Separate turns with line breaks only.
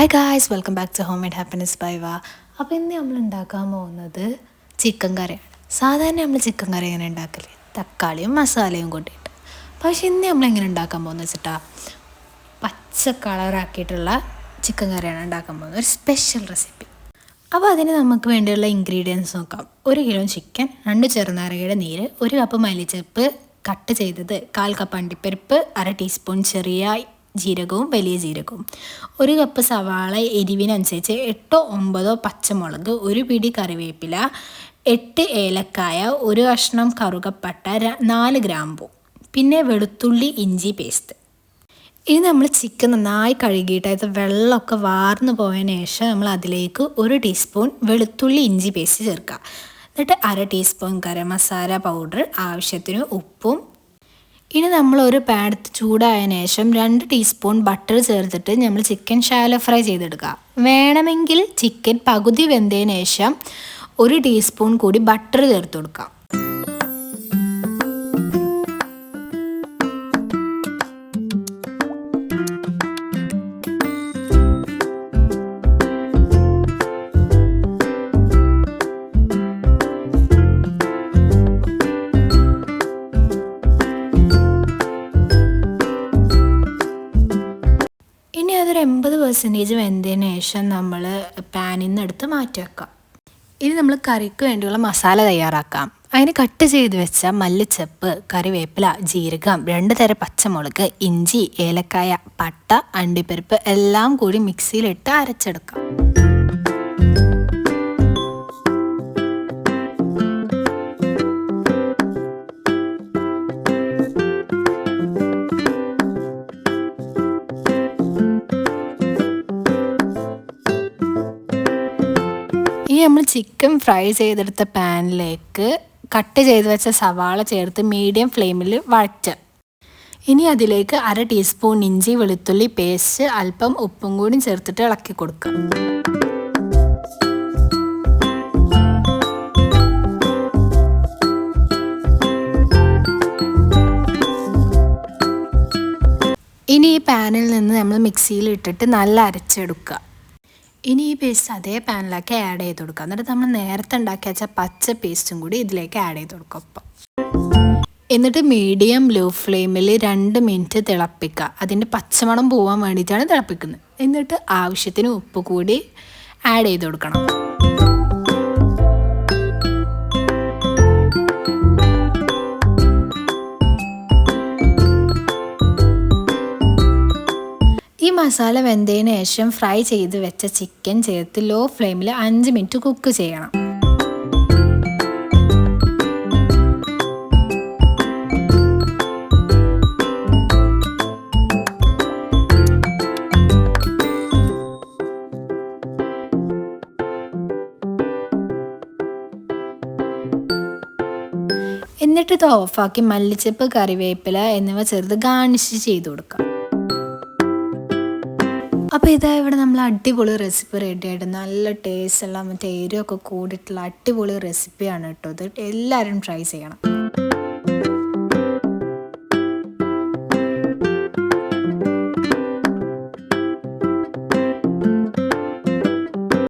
Hi guys welcome back to home made happiness by വാ അപ്പോൾ ഇന്ന് നമ്മൾ ഉണ്ടാക്കാൻ പോകുന്നത് ചിക്കൻ കറിയാണ് സാധാരണ നമ്മൾ ചിക്കൻ കറി എങ്ങനെ ഉണ്ടാക്കൽ. തക്കാളിയും മസാലയും കൂട്ടിയിട്ട്. പക്ഷേ ഇന്ന് നമ്മൾ എങ്ങനെ ഉണ്ടാക്കാൻ പോകുന്നത് വെച്ചിട്ടാ പച്ച കളറാക്കിയിട്ടുള്ള ചിക്കൻ കറിയാണ് ഉണ്ടാക്കാൻ പോകുന്നത്. ഒരു സ്പെഷ്യൽ റെസിപ്പി അപ്പോൾ അതിന് നമുക്ക് വേണ്ടിയുള്ള ഇൻഗ്രീഡിയൻസ് നോക്കാം. ഒരു കിലോ ചിക്കൻ രണ്ട് ചെറുനാരകയുടെ നീര് ഒരു കപ്പ് മല്ലിച്ചപ്പ് കട്ട് ചെയ്തത് കാൽ കപ്പ് അണ്ടിപ്പരിപ്പ് അര ടീസ്പൂൺ ചെറിയ ജീരകവും വലിയ ജീരകവും. ഒരു കപ്പ് സവാള എരിവിനനുസരിച്ച് എട്ടോ ഒമ്പതോ പച്ചമുളക് ഒരു പിടി കറിവേപ്പില എട്ട് ഏലക്കായ ഒരു കഷ്ണം കറുകപ്പട്ട നാല് ഗ്രാമ്പു പിന്നെ വെളുത്തുള്ളി ഇഞ്ചി പേസ്റ്റ് ഇനി നമ്മൾ ചിക്കൻ നന്നായി കഴുകിയിട്ട് അത് വെള്ളമൊക്കെ വാർന്നു പോയതിന് ശേഷം നമ്മൾ അതിലേക്ക് ഒരു ടീസ്പൂൺ വെളുത്തുള്ളി ഇഞ്ചി പേസ്റ്റ് ചേർക്കുക. എന്നിട്ട് അര ടീസ്പൂൺ ഗരം മസാല പൗഡർ ആവശ്യത്തിന് ഉപ്പും ഇനി നമ്മൾ ഒരു പാടത്ത് ചൂടായതിനു ശേഷം രണ്ട് ടീസ്പൂൺ ബട്ടർ ചേർത്തിട്ട് നമ്മൾ ചിക്കൻ ഷാലോ ഫ്രൈ ചെയ്തെടുക്കുക. വേണമെങ്കിൽ ചിക്കൻ പകുതി വെന്തതിന് ശേഷം ഒരു ടീസ്പൂൺ കൂടി ബട്ടർ ചേർത്ത് കൊടുക്കാം. അതൊരു എൺപത് പെർസെന്റേജ് വെന്തതിന് ശേഷം നമ്മൾ പാനിൽ നിന്ന് എടുത്ത് മാറ്റി വെക്കാം. ഇനി നമ്മൾ കറിക്ക് വേണ്ടിയുള്ള മസാല തയ്യാറാക്കാം. അതിന് കട്ട് ചെയ്ത് വെച്ച മല്ലിച്ചപ്പ് കറിവേപ്പില ജീരകം രണ്ട് തരം പച്ചമുളക് ഇഞ്ചി ഏലക്കായ പട്ട അണ്ടിപ്പരിപ്പ് എല്ലാം കൂടി മിക്സിയിലിട്ട് അരച്ചെടുക്കാം. നമ്മൾ ചിക്കൻ ഫ്രൈ ചെയ്തെടുത്ത പാനിലേക്ക് കട്ട് ചെയ്ത് വെച്ച സവാള ചേർത്ത് മീഡിയം ഫ്ലെയിമിൽ വഴറ്റുക ഇനി അതിലേക്ക് അര ടീസ്പൂൺ ഇഞ്ചി വെളുത്തുള്ളി പേസ്റ്റ് അല്പം ഉപ്പും കൂടി ചേർത്തിട്ട് ഇളക്കി കൊടുക്കുക ഇനി ഈ പാനിൽ നിന്ന് നമ്മൾ മിക്സിയിൽ ഇട്ടിട്ട് നല്ല അരച്ചെടുക്കുക. ഇനി ഈ പേസ്റ്റ് അതേ പാനിലേക്ക് ആഡ് ചെയ്ത് കൊടുക്കുക എന്നിട്ട് നമ്മൾ നേരത്തെ ഉണ്ടാക്കി വെച്ച പച്ച പേസ്റ്റും കൂടി ഇതിലേക്ക് ആഡ് ചെയ്ത് കൊടുക്കുക ഒപ്പം എന്നിട്ട് മീഡിയം ലോ ഫ്ലെയിമിൽ രണ്ട് മിനിറ്റ് തിളപ്പിക്കുക. അതിന്റെ പച്ചമണം പോകാൻ വേണ്ടിയിട്ടാണ് തിളപ്പിക്കുന്നത്. എന്നിട്ട് ആവശ്യത്തിന് ഉപ്പ് കൂടി ആഡ് ചെയ്ത് കൊടുക്കണം. മസാല വെന്തതിന് ശേഷം ഫ്രൈ ചെയ്ത് വെച്ച ചിക്കൻ ചേർത്ത് ലോ ഫ്ലെയിമിൽ അഞ്ച് മിനിറ്റ് കുക്ക് ചെയ്യണം. എന്നിട്ട് ഇത് ഓഫാക്കി മല്ലിച്ചപ്പ് കറിവേപ്പില എന്നിവ ചേർത്ത് ഗാർണിഷ് ചെയ്ത് കൊടുക്കാം. അപ്പോൾ ഇതാ ഇവിടെ നമ്മൾ അടിപൊളി റെസിപ്പി റെഡി ആയിട്ട് നല്ല ടേസ്റ്റ് എല്ലാം മറ്റേ എരിവൊക്കെ കൂടിയിട്ടുള്ള അടിപൊളി റെസിപ്പിയാണ് കേട്ടോ ഇത്. എല്ലാവരും ട്രൈ ചെയ്യണം.